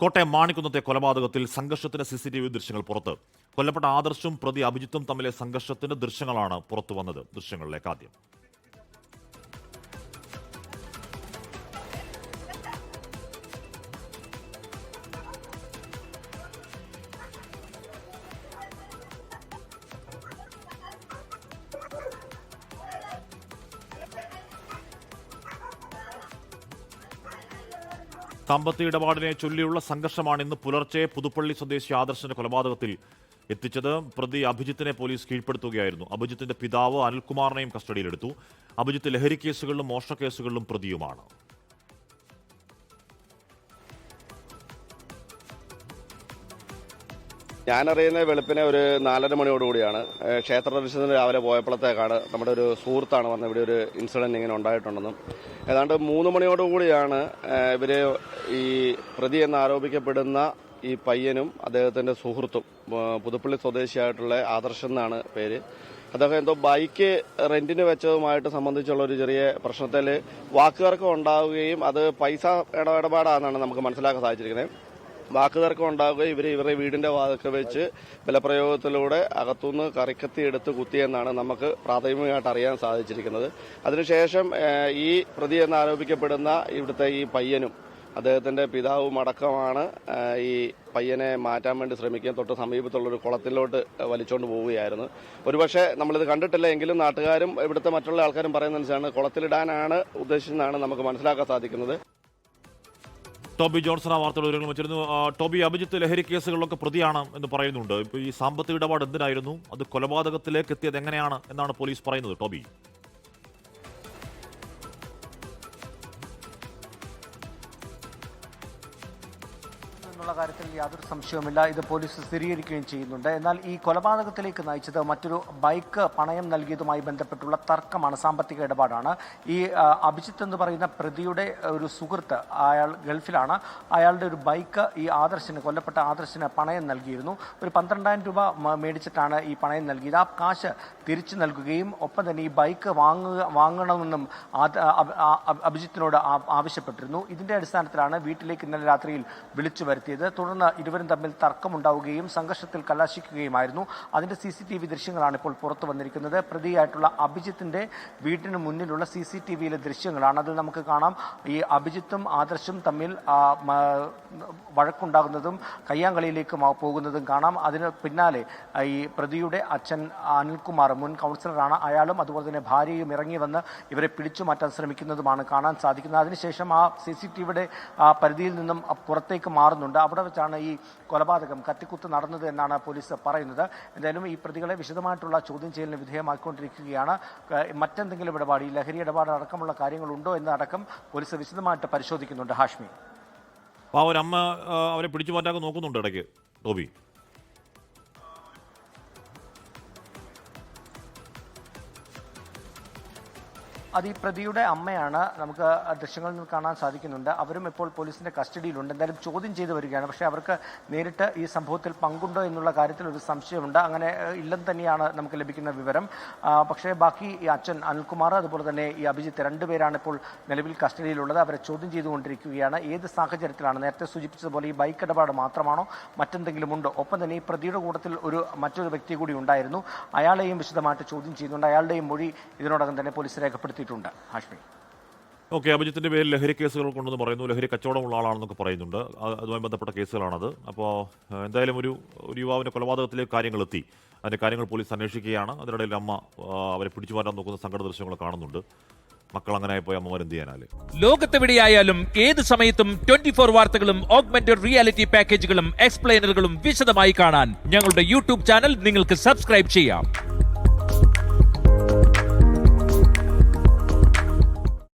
കോട്ടയം മാണിക്കുന്നത്തെ കൊലപാതകത്തിൽ സംഘർഷത്തിന്റെ സി ദൃശ്യങ്ങൾ പുറത്ത്. കൊല്ലപ്പെട്ട ആദർശും പ്രതി അഭിജിത്തും തമ്മിലെ സംഘർഷത്തിന്റെ ദൃശ്യങ്ങളാണ് പുറത്തു വന്നത് ദൃശ്യങ്ങളിലേക്ക് ആദ്യം. സാമ്പത്തിക ഇടപാടിനെ ചൊല്ലിയുള്ള സംഘർഷമാണ് ഇന്ന് പുലർച്ചെ പുതുപ്പള്ളി സ്വദേശി ആദർശന്റെ കൊലപാതകത്തിൽ എത്തിച്ചത്. പ്രതി അഭിജിത്തിനെ പോലീസ് കീഴ്പ്പെടുത്തുകയായിരുന്നു. അഭിജിത്തിന്റെ പിതാവ് അനിൽകുമാറിനെയും കസ്റ്റഡിയിലെടുത്തു. അഭിജിത്ത് ലഹരി കേസുകളിലും മോഷണ കേസുകളിലും പ്രതിയുമാണ്. ഞാനറിയുന്ന വെളുപ്പിനെ ഒരു നാലര മണിയോടുകൂടിയാണ് ക്ഷേത്ര ദർശനത്തിന് രാവിലെ പോയപ്പോഴത്തേക്കാണ് നമ്മുടെ ഒരു സുഹൃത്താണ് വന്ന് ഇവിടെ ഒരു ഇൻസിഡന്റ് ഇങ്ങനെ ഉണ്ടായിട്ടുണ്ടെന്നും. ഏതാണ്ട് മൂന്ന് മണിയോടുകൂടിയാണ് ഇവർ ഈ പ്രതി എന്ന് ആരോപിക്കപ്പെടുന്ന ഈ പയ്യനും അദ്ദേഹത്തിന്റെ സുഹൃത്തും പുതുപ്പള്ളി സ്വദേശിയായിട്ടുള്ള ആദർശ് എന്നാണ് പേര്. അദ്ദേഹം എന്തോ ബൈക്ക് റെന്റിന് വെച്ചതുമായിട്ട് സംബന്ധിച്ചുള്ള ഒരു ചെറിയ പ്രശ്നത്തിൽ വാക്കുതർക്കം ഉണ്ടാവുകയും അത് പൈസ ഇട- ഇടപാടാണെന്നാണ് നമുക്ക് മനസ്സിലാക്കാൻ സാധിച്ചിരിക്കുന്നത്. വാക്കുതർക്കം ഉണ്ടാവുകയും ഇവർ ഇവരുടെ വീടിന്റെ വാതൊക്കെ വെച്ച് ബലപ്രയോഗത്തിലൂടെ അകത്തുനിന്ന് കറിക്കത്തി എടുത്ത് കുത്തിയെന്നാണ് നമുക്ക് പ്രാഥമികമായിട്ട് അറിയാൻ സാധിച്ചിരിക്കുന്നത്. അതിനുശേഷം ഈ പ്രതി എന്നാരോപിക്കപ്പെടുന്ന ഇവിടുത്തെ ഈ പയ്യനും അദ്ദേഹത്തിന്റെ പിതാവും അടക്കമാണ് ഈ പയ്യനെ മാറ്റാൻ വേണ്ടി ശ്രമിക്കുകയും തൊട്ട് സമീപത്തുള്ള ഒരു കുളത്തിലോട്ട് വലിച്ചുകൊണ്ട് പോവുകയായിരുന്നു. ഒരുപക്ഷെ നമ്മളിത് കണ്ടിട്ടില്ല എങ്കിലും നാട്ടുകാരും ഇവിടുത്തെ മറ്റുള്ള ആൾക്കാരും പറയുന്നതനുസരിച്ചാണ് കുളത്തിലിടാനാണ് ഉദ്ദേശിച്ചതെന്നാണ് നമുക്ക് മനസ്സിലാക്കാൻ സാധിക്കുന്നത്. ടോബി ജോൺസൺ ആ വാർത്തകൾ വിവരങ്ങൾ വെച്ചിരുന്നു. ടോബി അഭിജിത്ത് ലഹരി കേസുകളിലൊക്കെ പ്രതിയാണ് എന്ന് പറയുന്നുണ്ട്. ഇപ്പോൾ ഈ സാമ്പത്തിക ഇടപാട് എന്തിനായിരുന്നു? അത് കൊലപാതകത്തിലേക്ക് എത്തിയത് എങ്ങനെയാണ്? എന്നാണ് പോലീസ് പറയുന്നത് ടോബി. എന്നുള്ള കാര്യത്തിൽ യാതൊരു സംശയവുമില്ല. ഇത് പോലീസ് സ്ഥിരീകരിക്കുകയും ചെയ്യുന്നുണ്ട്. എന്നാൽ ഈ കൊലപാതകത്തിലേക്ക് നയിച്ചത് മറ്റൊരു ബൈക്ക് പണയം നൽകിയതുമായി ബന്ധപ്പെട്ടുള്ള തർക്കമാണ് സാമ്പത്തിക ഇടപാടാണ്. ഈ അഭിജിത്ത് എന്ന് പറയുന്ന പ്രതിയുടെ ഒരു സുഹൃത്ത് അയാൾ ഗൾഫിലാണ്. അയാളുടെ ഒരു ബൈക്ക് ഈ ആദർശിന് കൊല്ലപ്പെട്ട ആദർശിന് പണയം നൽകിയിരുന്നു. ഒരു പന്ത്രണ്ടായിരം രൂപ മേടിച്ചിട്ടാണ് ഈ പണയം നൽകിയത്. ആ കാശ് തിരിച്ചു നൽകുകയും ഒപ്പം തന്നെ ഈ ബൈക്ക് വാങ്ങുക വാങ്ങണമെന്നും അഭിജിത്തിനോട് ആവശ്യപ്പെട്ടിരുന്നു. ഇതിന്റെ അടിസ്ഥാനത്തിലാണ് വീട്ടിലേക്ക് ഇന്നലെ രാത്രിയിൽ വിളിച്ചു വരുത്തിയത് തുടർന്ന് ഇരുവരും തമ്മിൽ തർക്കമുണ്ടാവുകയും സംഘർഷത്തിൽ കലാശിക്കുകയുമായിരുന്നു. അതിന്റെ സി സി ടി വി ദൃശ്യങ്ങളാണ് ഇപ്പോൾ പുറത്തു വന്നിരിക്കുന്നത്. പ്രതിയായിട്ടുള്ള അഭിജിത്തിന്റെ വീട്ടിന് മുന്നിലുള്ള സി സി ടി വിയിലെ ദൃശ്യങ്ങളാണ്. അതിൽ നമുക്ക് കാണാം. ഈ അഭിജിത്തും ആദർശും തമ്മിൽ വഴക്കുണ്ടാകുന്നതും കയ്യാങ്കളിയിലേക്ക് പോകുന്നതും കാണാം. അതിന് പിന്നാലെ ഈ പ്രതിയുടെ അച്ഛൻ അനിൽകുമാർ മുൻ കൗൺസിലറാണ് അയാളും അതുപോലെ തന്നെ ഭാര്യയും ഇറങ്ങി വന്ന് ഇവരെ പിടിച്ചു മാറ്റാൻ ശ്രമിക്കുന്നതുമാണ് കാണാൻ സാധിക്കുന്നത്. അതിനുശേഷം ആ സി സി ടി വിയുടെ പരിധിയിൽ നിന്നും പുറത്തേക്ക് മാറുന്നുണ്ട്. അവിടെ വെച്ചാണ് ഈ കൊലപാതകം കത്തിക്കുത്ത് നടന്നത് എന്നാണ് പോലീസ് പറയുന്നത്. എന്തായാലും ഈ പ്രതികളെ വിശദമായിട്ടുള്ള ചോദ്യം ചെയ്യലിന് വിധേയമാക്കിക്കൊണ്ടിരിക്കുകയാണ് മറ്റെന്തെങ്കിലും ഇടപാട് ഈ ലഹരി ഇടപാട് അടക്കമുള്ള കാര്യങ്ങളുണ്ടോ എന്നടക്കം പോലീസ് വിശദമായിട്ട് പരിശോധിക്കുന്നുണ്ട്. ഹാഷ്മി. അവരമ്മ അവരെ പിടിച്ചു മാറ്റാൻ നോക്കുന്നുണ്ട് ഇടയ്ക്ക് ടോബി. അത് ഈ പ്രതിയുടെ അമ്മയാണ് നമുക്ക് ദൃശ്യങ്ങളിൽ നിന്ന് കാണാൻ സാധിക്കുന്നുണ്ട്. അവരും ഇപ്പോൾ പോലീസിന്റെ കസ്റ്റഡിയിലുണ്ട്. എന്തായാലും ചോദ്യം ചെയ്തു വരികയാണ്. പക്ഷേ അവർക്ക് നേരിട്ട് ഈ സംഭവത്തിൽ പങ്കുണ്ടോ എന്നുള്ള കാര്യത്തിൽ ഒരു സംശയമുണ്ട്. അങ്ങനെ ഇല്ലെന്ന് തന്നെയാണ് നമുക്ക് ലഭിക്കുന്ന വിവരം. പക്ഷേ ബാക്കി ഈ അച്ഛൻ അനിൽകുമാർ അതുപോലെ തന്നെ ഈ അഭിജിത്ത് രണ്ടുപേരാണ് ഇപ്പോൾ നിലവിൽ കസ്റ്റഡിയിലുള്ളത്. അവരെ ചോദ്യം ചെയ്തുകൊണ്ടിരിക്കുകയാണ്. ഏത് സാഹചര്യത്തിലാണ്? നേരത്തെ സൂചിപ്പിച്ചതുപോലെ ഈ ബൈക്ക് ഇടപാട് മാത്രമാണോ? മറ്റെന്തെങ്കിലും ഉണ്ടോ? ഒപ്പം തന്നെ ഈ പ്രതിയുടെ കൂട്ടത്തിൽ ഒരു മറ്റൊരു വ്യക്തി കൂടി ഉണ്ടായിരുന്നു. അയാളെയും വിശദമായിട്ട് ചോദ്യം ചെയ്യുന്നുണ്ട്. അയാളുടെയും മൊഴി ഇതിനോടകം തന്നെ പോലീസ് രേഖപ്പെടുത്തിയിട്ടുണ്ട് ഹാഷ്മി. ഓക്കെ അഭിജിത്തിന്റെ പേരിൽ ലഹരി കേസുകൾ കൊണ്ടെന്ന് പറയുന്നു. ലഹരി കച്ചവടമുള്ള ആളാണെന്നൊക്കെ പറയുന്നുണ്ട്. അതുമായി ബന്ധപ്പെട്ട കേസുകളാണത്. അപ്പോൾ എന്തായാലും ഒരു ഒരു യുവാവിന്റെ കൊലപാതകത്തിലേക്ക് കാര്യങ്ങൾ എത്തി. അതിന്റെ കാര്യങ്ങൾ പോലീസ് അന്വേഷിക്കുകയാണ്. അതിനിടയിൽ അമ്മ അവരെ പിടിച്ചു മാറ്റാൻ നോക്കുന്ന സങ്കട ദൃശ്യങ്ങൾ കാണുന്നുണ്ട്. മക്കൾ അങ്ങനെ പോയി അമ്മമാർ എന്ത് ചെയ്യാനാല്. ലോകത്തെവിടെയായാലും ഏത് സമയത്തും ട്വന്റി ഫോർ വാർത്തകളും ഓഗ്മെന്റഡ് റിയാലിറ്റി പാക്കേജുകളും എക്സ്പ്ലെയിനറുകളും വിശദമായി കാണാൻ ഞങ്ങളുടെ യൂട്യൂബ് ചാനൽ നിങ്ങൾക്ക് സബ്സ്ക്രൈബ് ചെയ്യാം.